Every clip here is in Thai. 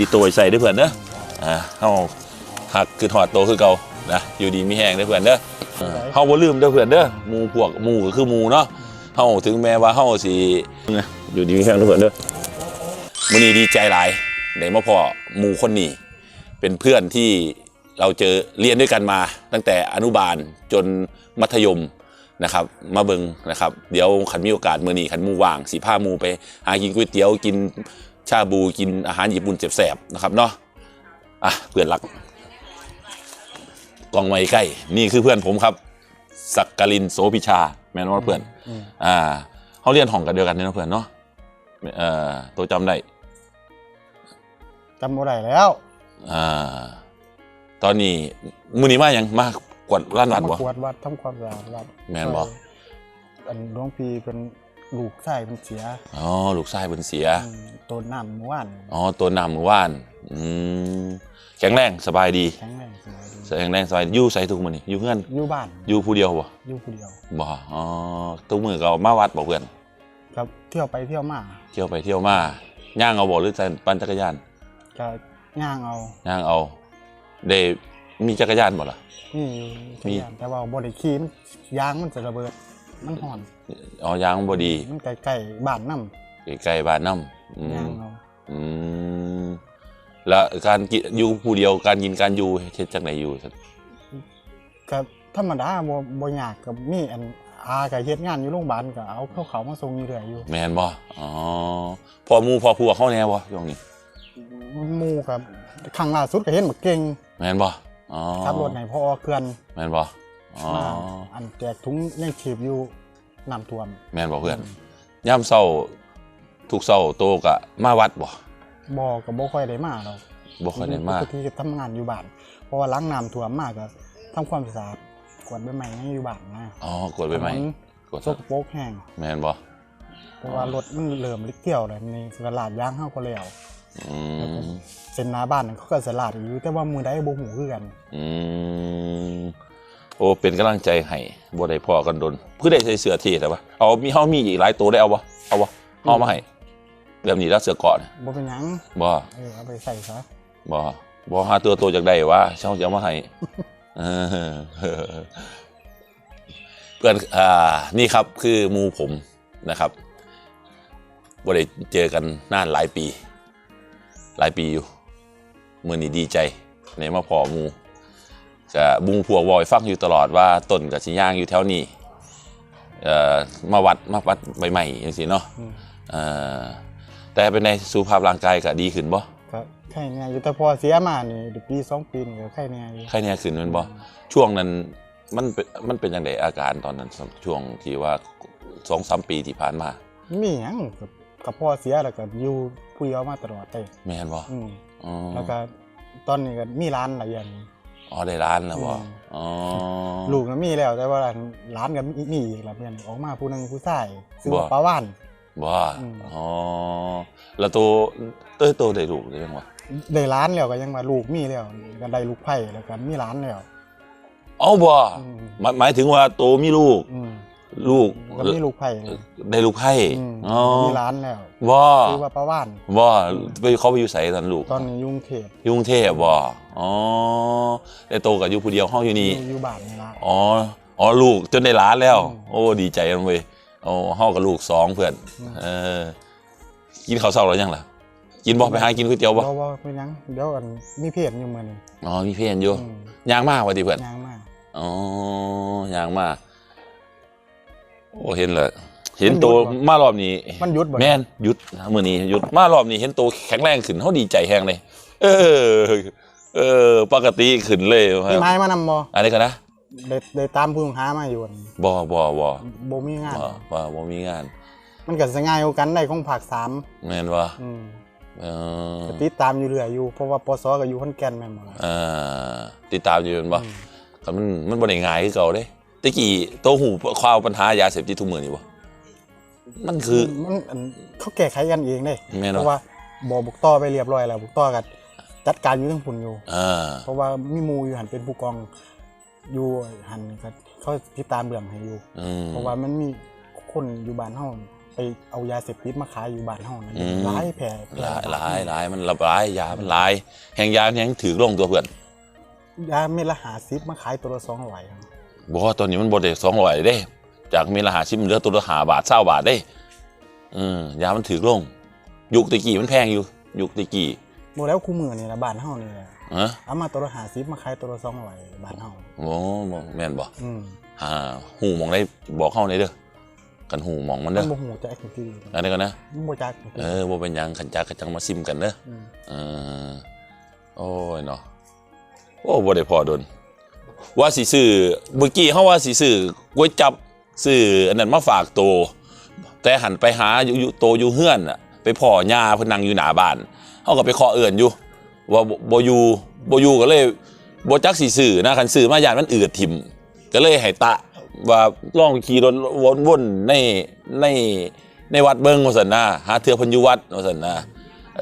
ติดตัวไว้ใส่เด้อเพื่อนเด้ออ่าเฮาหักคือถอดโตวคือเก่านะอยู่ดีมีแห้งเด้อเพื่อนเด้อเออเฮาบ่ลืมเด้อเพื่อนเด้อหมู่พวกหมู่ก็คือหมู่เนาะเฮาถึงแม้ว่าเฮาสิอยู่ดีมีแห้งเด้อเพื่อนเด้อมื้อนี้ดีใจหลายได้มาพอหมู่คนนี้เป็นเพื่อนที่เราเจอเรียนด้วยกันมา ตั้งแต่อนุบาลจนมัธยมนะครับ มาเบิงนะครับ เดี๋ยวขันมีโอกาสมือนี้ขันหมูว่างสีผ้ามูไป หากินก๋วยเตี๋ยวกิน ชาบูกินอาหารญี่ปุ่นแสบๆนะครับเนาะอะเพื่อนรักกองไม้ใกล้ นี่คือเพื่อนผมครับสักกลินโสพิชา แม่นว่าเพื่อนอืมอ่าเขาเรียนห้องกันเดียวกันเนี่ยนะเพื่อนเนาะเอ่อตัวจำได้จำบ่ได้แล้วอ่าตอนนี้มือนี้มายังมากวดร้านวัดมาบ่กวดวัดทำความสะอาดวัดแม่นบ่อันหลวงพี่เป็น ลูกชายเป็นเสียอ๋อลูกชายเพิ่นเสียอืมต้นน้ำเมื่อวานอ๋อตัวน้ำมือว่านอืมแข็งแรงสบายดีแข็งแรงสบายดีแข็งแรงสบายอยู่ใส่ทุกมื้อนี่อยู่เพื่อนอยู่บ้านอยู่ผู้เดียวบ่อยู่ผู้เดียวบ่อ๋อทุกมื้อก็มาวัดบ่เพื่อนครับเที่ยวไปเที่ยวมาเที่ยวไปเที่ยวมาย่างเอาบ่หรือปั่นจักรยานก็ย่างเอาย่างเอาได้มีจักรยานบ่ล่ะนี่มีมีแต่ว่าบ่ได้ขี่มันยางมันจะระเบิดมันห่อน อ๋อยางบ่ดีมันใกล้ๆบ้านน้ำใกล้ๆบ้านน้ำอืย่างมเอาอืมแล้วการกินอยู่ผู้เดียวการกินการอยู่เฮ็ดจังไดอยู่ก็ธรรมดาบ่บ่ยากกับมีอันอาก็เฮ็ดงานอยู่โรงพยาบาลก็เอาเข้าเขามาส่งอยู่เรื่อยอยู่แม่นบ่อ๋อพอหมู่พอพวกเขาแน่บ่ช่วงนี้หมู่ครับครั้งล่าสุดก็เห็นบักเก่งแม่นบ่อ๋อขับรถให้พ่อเขื่อนแม่นบ่อ๋อมาอันแจกถุงยังชีพอยู่ น้ำท่วม แม่นบ่เพื่อนย่ำเช้าทุกเช้าโตก็มาวัดบ่บ่ก็บ่ค่อยได้มาดอกบ่ค่อยได้มาปกติก็ทำงานอยู่บ้านเพราะว่าหล้างน้ำท่วมมากก็ทำความสะอาดกวาดใบไม้ให้อยู่บ้านนะอ๋อกดไปไหมถนนกดสกปรกแห้งแม่นบ่เพราะว่ารถมันเริ่มลิเกี่ยวเลยในตลาดยางเฮาก็แล้วอืมเส้นหน้าบ้านนั่นเขาก็สลาดอยู่แต่ว่ามือใดบ่ฮู้คือกัน อืม โอ้เป็นกำลังใจให้บ่ได้พอกันดนเพื่อได้ใส่เสื้อเท่แต่ว่าเอามีเฮามีอีกหลายตัวได้เอาบ่เอาบ่เอามาให้แบบนี้แล้วเสื้อเกราะเนี่ยบ่เป็นหยังบ่เออเอาไปใส่ซะบ่บ่หาตัวโตจากใดวะเช่าจะเอามาให้เออเพื่อนอ่านี่ครับคือหมูผมนะครับบ่ได้เจอกันนานหลายปี หลายปีอยู่มื่อนี้ดีใจในมาพอหมู จะบุงพวกวอยฟังอยู่ตลอดว่าต้นกับชิย่างอยู่แถวนี้เอ่อมาวัดมาวัดใบใหม่อย่างสิเนาะอืมเอ่อแต่เป็นในสุขภาพร่างกายก็ดีขึ้นบ่ก็ไข่เนี่ยอยู่แต่พอเสียมานี่เดี๋ยวปีสองปีนี่ก็ไข่เนี่ยอยู่ไข้เนี่ยขึ้นแมันบ่ช่วงนั้นมันเป็นมันเป็นยังไงอาการตอนนั้นช่วงที่ว่าสองสามปีที่ผ่านมามีหยังกับกับพ่อเสียแล้วก็อยู่ผู้เดียวมาตลอดเลยแม่นบ่อืมอ๋อแล้วก็ตอนนี้ก็มีร้านหลายอย่าง อ๋อได้ร้านแล้วบ่อืมอ๋อลูกก็มีแล้วแต่ว่าร้านก็มีมีอีกแล้วเพื่อนออกมาผู้หนึงผู้ชายซื้อว่าปลาว่าน บ่อืม อ๋อแล้วตัวเต้ยโตได้ลูกได้ยังวะได้ร้านแล้วก็ยังว่าลูกมีแล้วก็ได้ลูกไผ่แล้วก็มีร้านแล้วเอ้าบ่อืมหมายหมายถึงว่าโตมีลูก อืม ลูกก็มีลูกไผ่เลยได้ลูกไผ่อืมอ๋อมีร้านแล้วบ่ซื้อว่าปลาว่านบ่ไปเขาไปอยู่ไสตอนลูก ตอนนี้ยุ่งเทพอยกรุงเทพบ่อ๋อได้โตกับอยู่ผู้เดียวเฮาอยู่นี่อยู่อยู่บ้านนี่ละอ๋ออ๋อลูกจนได้ล้านแล้วอืมโอ้ดีใจกันเว้ยโอ้เฮากับลูกสองเพื่อนอืมเออกินข้าวเช้าแล้วยังล่ะกินบ่ไปหากินก๋วยเตี๋ยวบ่บ่บ่เป็นหยังเดี๋ยวอันมีเพจอยู่มื้อนี้อ๋อมีเพื่อนอยู่อืมย่างมากว่าติเพื่อนยางมากอ๋อย่างมาก โอ้เห็นเลยเห็นโตวมารอบนี้มันหยุดบ่ แม่นหยุดมื้อนี้หยุดมารอบนี้เห็นโตวแข็งแรงขึ้นเฮาดีใจแฮงเลย เออ เออ ปกติขึ้นเลยมีไม้มานำบ่อะไรกันนะได้ได้ตามผู้ต้องหามาอยู่อั่นบ่บ่บ่บ่มีงานบ่บ่บ่มีงาน มันก็สิง่ายกว่ากันได้ของภาค3แม่นบ่อืมเออก็ติดตามอยู่เรื่อยอยู่เพราะว่าปสก็อยู่ขอนแก่นแม่นบ่ล่ะเอ่อติดตามอยู่แม่นบ่อืมก็มันมันบ่ได้ง่ายคือเก่าเด้ ตะกี้โตหูข่าวปัญหายาเสพติดทุกมื้อนี่บ่มันคือ มันอันเขาแก้ไขกันเองเด้แม่นเพบ่ราะว่าบ่บุกต่อไปเรียบร้อยแล้วบุกต่อก็จัดการอยู่ทั้งพุ่นอยู่ อ่าเพราะว่ามีหมู่อยู่หันเป็นผู้กองอยู่หันก็เขาติดตามเรื่องให้อยู่ อืม เพราะว่ามันมีคนอยู่บ้านเฮาไปเอายาเสพติดมาขายอยู่บ้านเฮานั่นอืมหลายแผลหลายหลายหลายมันระบายยามันหลาย แห่งยาแห่งถือลงตัวเพื่อนยาเม็ดละหาซิบมาขายตัวละ200ครับ บอกว่าตอนนี้มันบดเด็กสองร้อยเด้ จากมีราคาชิมเหลือตัวละหาบาทเศร้าบาทเด้ อืมยามันถือลง ยุคตะกี้มันแพงอยู่ ยุคตะกี้บ่แล้วคู่มือนี่ละบ้านเฮานี่แหละฮะเอามาตัวละหาซิบมาขายตัวละ200บ้านเฮาโอ้บ่แม่นบ่อืมอ่าหูหมองได้บอกเข้าในเด้อกันหูหมองมันมัเด้นอบ่ฮู้จักจริงอันนี้กันนะๆมันบ่จักจริงเออบ่เป็นหยังขันจักขันจังมาซิมกันเด้อๆมเออโอ้ยเนาะโอ้บ่ได้พอดน ว่าสิซื้อเมื่อกี้เฮาว่าสิซื้อก๋วยจับซื้ออันนั้นมาฝากโต แต่หันไปหาอยู่โตอยู่เฮือนน่ะไปพ่อยาเพิ่นนั่งอยู่หนาบ้านเฮาก็ไปเคาะเอื้อนอยู่ ว่าบ่บ่อยู่บ่อยู่ก็เลยโบจักสิซื้อนะคันซื้อมาย่านมันเอือดทิม ก็เลยให้ตะว่าล่องขี่รถวนๆในในในวัดเบิ่งว่าซั่นนะหาเทื่อพิ่นยู่วัดว่าซั่นนะ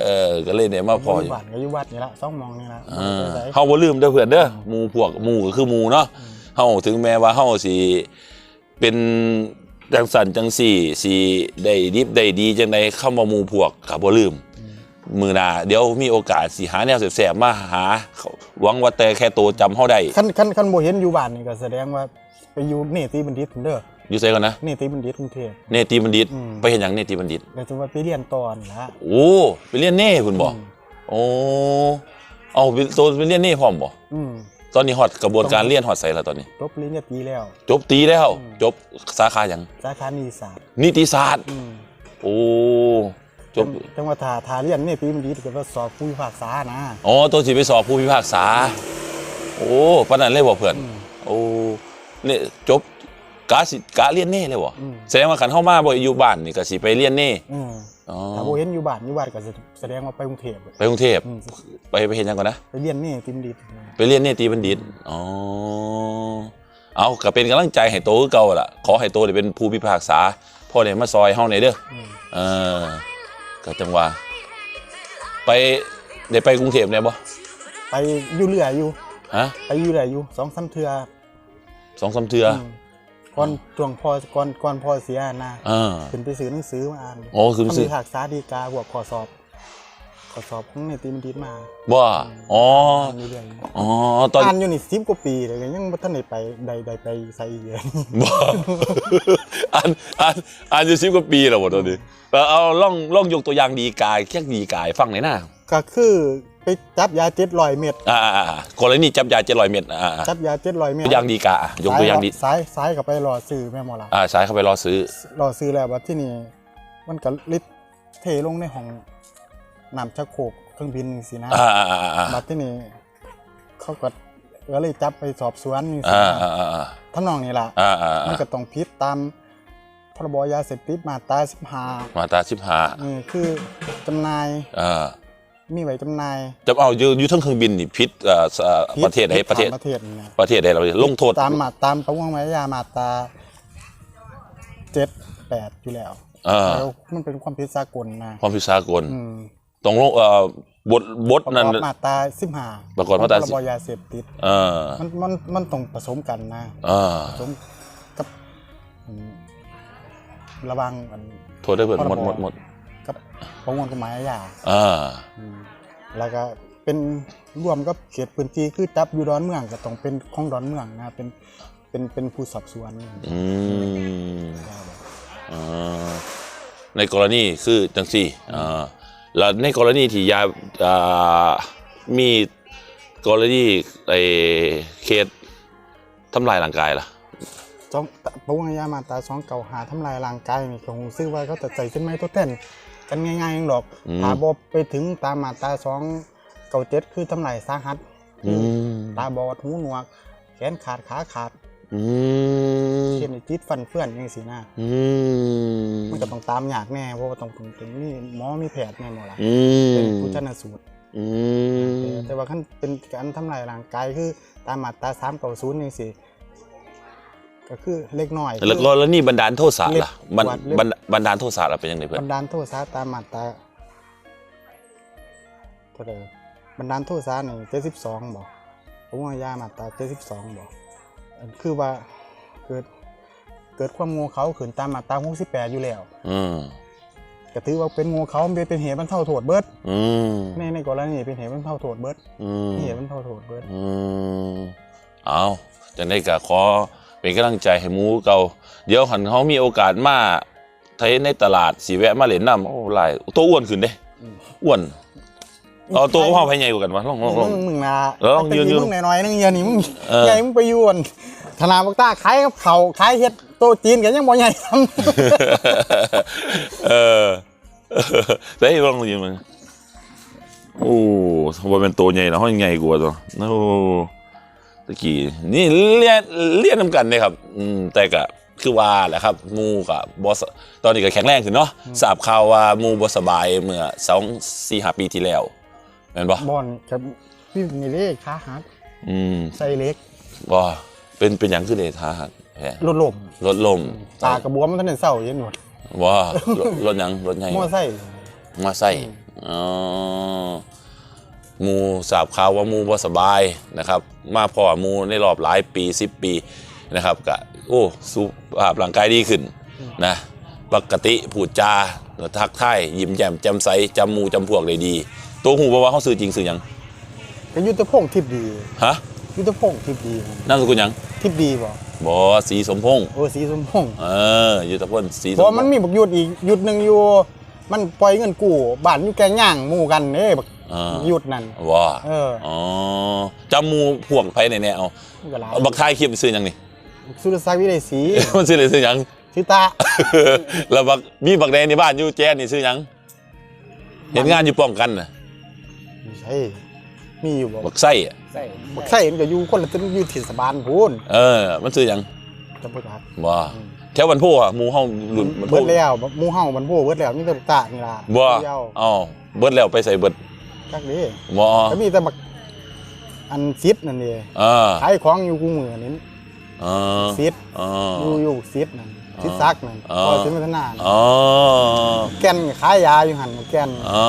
เออก็เลยได้มาพออยู่บ้านก็อยู่วัดนี่ละสองหมองนี่ละอ่าไปไสเฮาบ่ลืมเด้อเพื่อนเด้อหมู่พวกหมู่ก็คือหมู่เนาะเฮาถึงแม้ว่าเฮาสิเป็นจังสันจังสี่สิได้ดิบได้ดีจังไดคำว่าหมู่พวกก็บ่ลืม มือหน้าเดี๋ยวมีโอกาสสิหาแนวแสบๆมาหาหวังว่าแต่แค่โตจำเฮาได้คันคันคันบ่เห็นอยู่บ้านนี่ก็แสดงว่าไปอยู่เนติบัณฑิตพุ่นเด้อ อยู่ไสก่อนนะเนติบัณฑิตกรุงเทพ เนติบัณฑิต อืม ไปเห็นหยังเนติบัณฑิตก็จะว่าไปเรียนตอนละโอ้ไปเรียนเน่พุ่นบ่อืมโอ้เอาไปโตไปเรียนเน่พร้อมบ่อืมตอนนี้ฮอดกระบวนการเรียนฮอดไสแล้วตอนนี้ จบปริญญาตรีแล้ว จบตีแล้ว อืม จบสาขาหยังสาขานิติศาสตร์นิติศาสตร์ อืมโอ้จบจังว่าถ้าถ้าเรียนเนติบัณฑิตก็ว่าสอบผู้พิพากษานะอ๋อตัวสิไปสอบผู้พิพากษา โอ้ปานนั้นเลยบ่เพื่อน อืมโอ้เนี่ยจบ กาสิกาเรียนเน่เลยบ่อืม แสดงว่าคันเฮามาบ่อยู่บ้านนี่ก็สิไปเรียนเน่อืมอ๋อถ้าบ่เห็นอยู่บ้านอยู่บ้านก็แสดงว่าไปกรุงเทพไปกรุงเทพอืมไปไปเห็นหยังก่อนนะ ไปเรียนเนติบัณฑิตไปเรียนเนตรีบัณฑิต อ๋อ เอาก็เป็นกำลังใจให้โตคือเก่าล่ะ ขอให้โตได้เป็นผู้พิพากษา พ่อได้มาซอยเฮาในอยเด้อ อืมเออก็จังว่าไปได้ไปกรุงเทพเนี่ยบ่ ไปอยู่เรื่อยอยู่ ฮะไปอยู่เรื่อยอยู่สองสามเทื่อสองสามเทื่ออืม ก่อนช่วงพ่อก่อนก่อนพ่อเสียนะอ่าขึ้นไปซื้อหนังสือมาอ่านโอ้คือเขาสิมีหักษาดีกาพวกข้อสอบข้อสอบของเนติบัณฑิตมาบ่อ๋ออ่านอยู่เรื่อยอ๋อตอนอ่านอยู่นี่สิบกว่าปีเลยยังบ่ทันได้ไปใดใดไปใส่อีกเลยบ่อ่านอ่านอ่านอยู่สิบกว่าปีแล้วบ่ตอนนี้เอาเอาล่องล่องยกตัวอย่างดีกายแค่ดีกายฟังหน่อยนะก็คือ ไปจับยาเจ็ดร้อยเม็ดอ่าอ่าอ่ากรณีจับยา700เม็ดอ่าอ่าจับยาเจ็ดร้อยเม็ดตัวอย่างดีกาอะยกตัวอย่างดีซ้ายซ้ายกับไปรอซื้อแม่หมอละอ่าใช้เข้าไปรอซื้อรอซื้อแล้วบัดที่นี่มันก็ลิดเทลงในห้องน้ำชักโครกเครื่องบินสินะอ่าอ่าอ่าอ่าบัดที่นี่เขาก็ก็เลยจับไปสอบสวนนี่สิอ่านะอ่าอ่าอ่าทำนองนี้ล่ะอ่าอ่ามันก็ต้องพิษตามพรบยาเสพติดมาตราสิบห้ามาตราสิบห้านี่คือจำหน่ายอ่า มีไว้จำหน่ายจะเอาอยู่อยู่ทั้งเครื่องบินนี่พิษเอ่อเอ่อพิษประเทศใดพิษประเทศต่างประเทศนี่นะประเทศใดเราลงโทษตามมาตามประมวลวิทยามาตราเจ็ดแปดอยู่แล้วอ่าแล้วมันเป็นความผิดสากลนะความผิดสากลอืมตรงลงเอ่อบทบทประกนั้นอบมาตราสิบห้าประกอบมาตราพรบยาเสพติด เออมันมันมันต้องผสมกันนะอ่าผสมกับอืมระวังอัน โทษได้เพื่อนพรบหมดหมดหมด กับประมวลกฎหมายอาญาอ่าอืมแล้วก็เป็นรวมกับเขตพื้นที่คือจับอยู่ดอนเมืองก็ต้องเป็นของดอนเมืองนะเป็นเป็นเป็นผู้สอบสวนอืมอ่าในกรณีคือจังสี่อ่าแล้วในกรณีที่ยาอ่ามีกรณีไอ้เคสทำลายร่างกายล่ะสองประมวลยามาตราสองเก่าหาทำลายร่างกายนี่ก็คงซื้อว่าเขาจะใจขึ้นไหมทดแทน กันง่ายๆเองหรอกอืม ถ้าบไปถึงตามมาตราสองเก่าเจ็ดคือทำลายสาหัสอืมตาบอดหูหนวก แขนขาดขาขาดอืมเช่นจิตฟันเฟื่อนอย่างสินะอืมมันก็ต้องตามอยากแน่เพราะว่าต้องถึงนี่หมอมีแพทย์แน่หมดละอืเป็นมผู้ชนสูตร อืมแต่ว่าขั้นเป็นการทำลายร่างกายคือตามมาตราสามเก่าศูนย์อย่างสิ ก็คือเล็กน้อยแล้วก็แล้วนี่บันดาลโทษะเล็บล่ะบันกวาดเล็บบันบันดาลโทษะล่ะเป็นยังไงเพื่อบันนดาลโทษะตามมาตราเท่าไหร่บันดาลโทษะนี่เจ็ดสิบสองบอกผมว่ายามาตราเจ็ดสิบสองบอกอันคือว่าเกิดเกิดความโง่เขาขืนตามมาตรา68อยู่แล้ว อืมก็ถือว่าเป็นโง่เขาเป็นเป็นเหตุบรรเทาโทษเบิดอืมในในกรณีเป็นเหตุบรรเทาโทษเบิดอืมเหตุบรรเทาโทษเบิดอืมเอาจังได้ก็ขอ เป็นกำลังใจให้หมูเก่าเดี๋ยวหันเขามีโอกาสมาไทยในตลาดสีแวะมาเล่นน้ำโอ้หลายตัวอ้วนขึ้นเด้อ้วนเอาตัวก็พ่อพายใหญ่กว่ากันวะลองลองลมึองงมึงนะแล้วลองยืนแต่ยืนมึงหน่อยๆนึงเดียวนี่มึงเออใหญ่มึงไปอยวนธนาบักตาขายกับเขาวขายเฮ็ดโตะจีนกันยังบ่ใหญ่ทเออได้ลองยิงมันโอ้ว่าเป็นตัวใหญ่แล้วห้องใหญ่กว่าตัวโอ้ ตะกี้นี่เลียนเลียนนำกันเลยครับอืมแต่ก็คือว่าแหละครับหมูกับบอสตอนนี้ก็แข็งแรงขึ้นเนาะทราบข่าวว่าหมูบสบายเมื่อสองสี่ห้าปีที่แล้วเห็นปะำบอนกับพี่นี่เลขขาหักอืมใส่เล็กว่าเป็นเป็นอย่างขึ้นเลยท้าหักแหมรถล่มรถลมตากระบวมมันทันได้เศร้าเย็นหมดว่ารถรถหยังรถใหญ่มั่วไส้มาใส่อ๋อห มูทราบข่าวว่าหมูบ่สบายนะครับมาพอหมูในรอบหลายปีสิบปีนะครับก็โอ้สุขภาพร่างกายดีขึ้นนะปกติพูดจาทักทายยิ้มแย้มแจ่มใสจำหมูจำพวกได้ดี ตัวหูบอกว่าเขาซื้อจริงซื้อหยังก็ยุทธพงศ์ทิพย์ดีฮะยุทธพงศ์ทิพย์ดีนามสกุลหยังทิพย์ดีบ่บอสีสมพงษ์โอ้สีสมพงศ์เออยุทธพลสีสเพมพราะงษ์มันมีบักยุทธอีกยุทธหนึ่งอยู่มันปล่อยเงินกู้บ้านอยู่แกงย่างหมู่กันเด้บัก อ่า ยุทธนั่นว่าเอออ๋อจำหมูพวกไผในแนวมันก็หลายบักทายคลิปซื้อหยังนี่ สุรศักดิ์วิไลศรี มันซื้อเลยซื้อหยังชิตา แล้วบักมีบักแดงในบ้านอยู่แจ้นนี่ซื้อหยัง เห็นงานอยู่ป้องกันน่ะไม่ใช่ มีอยู่บ่บักไส้อะใช่บักไส้มันก็อยู่คนละตึ้งอยู่ที่สบานพูนเออ มันซื้อหยังจำบ่ได้บ่แถวบันโพอะหมู่เฮาหลุนบันโพเบิดแล้วหมู่เฮามันโพเบิดแล้วมีแต่บักตานี่ล่ะบ่เดียวอ๋อเบิดแล้วไปใส่เบิด จักนี้บ่ ก็มีแต่บักอันซิดนั่นเองอ่าขายของอยู่กูมือนี่อ่าซิดอ่าอยู่อยู่ซิดนั่นซิดซักนั่นอ๋อพอถึงพัฒนาอ๋อแก่นขายยาอยู่หันแก่นอ๋อ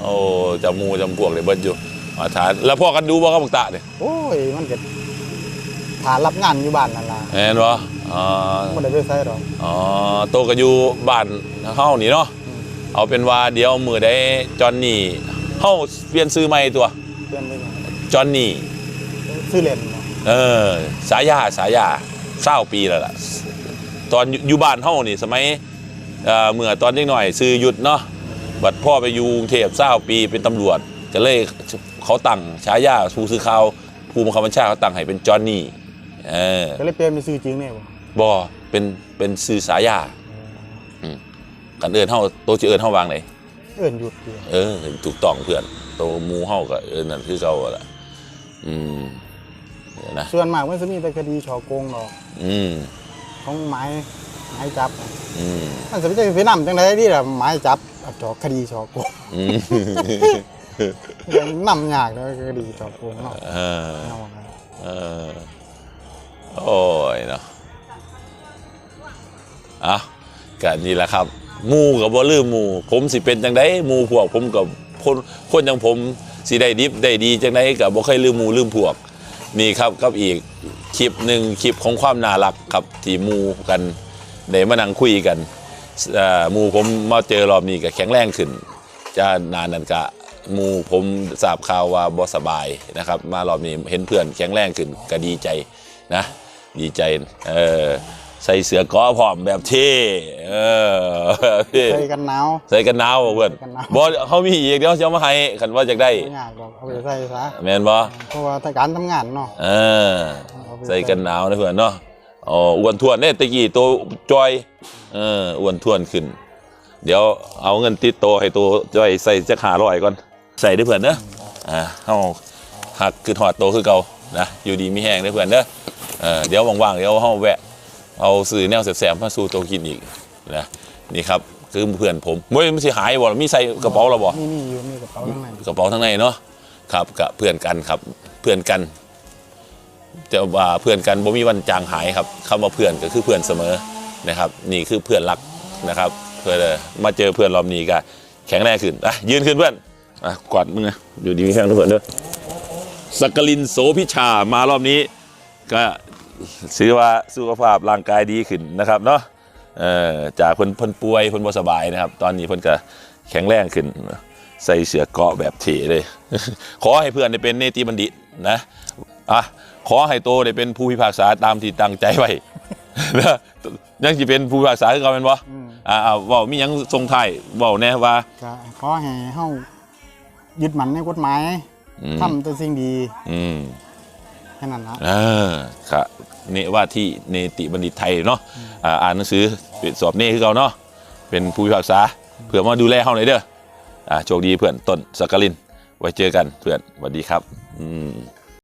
โอ้จำหมูจำพวกเลยเบิดอยู่อาถานแล้วพ่อกันดูบ่ครับบักตะเนี่ยโอ้ยมันก็ฐานรับงานอยู่บ้านนั่นล่ะเห็นบ่อ๋อบ่ได้ไปใส่ดอก อ๋อโตก็อยู่บ้านเฮานี่เนาะ อืม เอาเป็นว่าเดี๋ยวมือได้จอนนี่ เฮาเปลี่ยนซื้อใหม่ตัวเพื่อนไปก่อนจอนนี่ ซื้อเล่นบ่เออ สายาสายาเศร้าปีแล้วล่ะ ตอนอยู่บ้านเฮานี่สมัยเอ่อเมื่อตอนเด็กหน่อยซื้อหยุดเนาะบัดพ่อไปอยู่กรุงเทพเศร้าปีเป็นตำรวจก็เลยเขาตั้งฉายาผู้สื่อข่าวผู้บังคับบัญชาเขาตั้งให้เป็นจอนนี่เออก็เลยเปลี่ยนเป็นซื้อจริงเนี่ยบ่บ่เป็นเป็นซื้อสายากันเอิ้นเฮาตัวสิเอิ้นเฮาวางไหน เอิ้นหยุดอยู่เออถูกต้องเพื่อนโตหมูเฮาก็เออนั่นคือเก่าแหละอืมเดี๋ยวนะส่วนมากมันจะมีแต่คดีฉอโกงดอกอืมของหมายหมายจับ อืมมันจะไปไปนำจังไดที่ล่ะหมายจับอับจอกคดีฉอโกงอืมยังนำยากเลยคดีฉอโกงเนาะเออเอานะเออโอ้ยเนาะอะกันนี่แหละครับห มูกับบ่ลืมมูผมสิเป็นจังไดมูพวกผมกับคนคนอย่างผมสิได้ดิบได้ดีจังไดกับบ่เคยลืมมูลืมพวก นี่ครับกับอีกคลิปหนึ่งคลิปของความน่ารักครับที่มูกันได้มานั่งคุยกันมูผมมาเจอรอบนี้ก็แข็งแรงขึ้น จะนานนันกะมูผมทราบข่าวว่าบ่สบายนะครับ มารอบนี้เห็นเพื่อนแข็งแรงขึ้นก็ดีใจนะ ดีใจเออ ใส่เสื้อก้อพร้อมแบบเท่เออเท่ใส่กันหนาว ใส่กันหนาวบ่เพื่อนกันหนาวบ่เขามีอีกเดี๋ยวจะเอามาให้คันว่าอยากได้ไม่ยากดอกเอาไปใส่ซะแม่นบ่เพราะว่าถ้าการทำงานเนาะเออใส่กันหนาวนะเพื่อนเนาะอ๋ออ้วนท้วนเนี่ยตะกี้ตัวจอยเอออ้วนท้วนขึ้น เดี๋ยวเอาเงินติดโตวให้ตัวจอยใส่จักหาร้อยก่อน ใส่ด้วยเพื่อนเนอะอ่าเฮาหักคือถอดโตวคือเก่านะอยู่ดีมีแห้งเด้อเพื่อนเด้อเออเดี๋ยวว่างๆเดี๋ยวเฮาแวะ เอาสื่อแนวแสบๆมาสู่โตวกินอีกนะนี่ครับคือเพื่อนผมเมื่อมันสิหายบ่ล่ะมีใส่กระเป๋าเราบ่มีมีอยู่มีกระเป๋าข้างในกระเป๋าทั้งในเนาะครับกับเพื่อนกันครับเพื่อนกันแต่ว่าเพื่อนกันบ่มีวันจางหายครับคำว่าเพื่อนก็คือเพื่อนเสมอนะครับ นี่คือเพื่อนรักนะครับ เพื่อนมาเจอเพื่อนรอบนี้ก็แข็งแรงขึ้นอะยืนขึ้นเพื่อนอะกอดมึงนะอยู่ดีมีแข็งทุกคนเด้อสักกลินโสพิชามารอบนี้ ก็ ซื้อว่าสุขภาพร่างกายดีขึ้นนะครับเนาะเอ่อจากเพิ่นเพิ่นป่วยเพิ่นบ่สบายนะครับ ตอนนี้เพิ่นก็แข็งแรงขึ้น ใส่เสื้อเกราะแบบเท่เลย ขอให้เพื่อนได้เป็นเนติบัณฑิตนะอะขอให้โตได้เป็นผู้พิพากษาตามที่ตั้งใจไว้นะยังสิเป็นผู้พิพากษาคือเก่าแม่นบ่อืมอ่าอ่าเว้ามีหยังทรงท้ายเว้าแน่ว่าก็ขอให้เฮายึดมั่นในกฎหมายอืมทำแต่สิ่งดี อื มแค่นั้นละอ่าครับเนว่าที่เนติบัณฑิตไทยเนาะอ่าอ่านหนังสือเป็นสอบเน่คือเก่าเนาะเป็นผู้พิพากษาเพื่อมาดูแลเฮาหน่อยเด้ออ่าโชคดีเพื่อนต้นสักกลิน ไว้เจอกันเพื่อนสวัสดีครับ อืม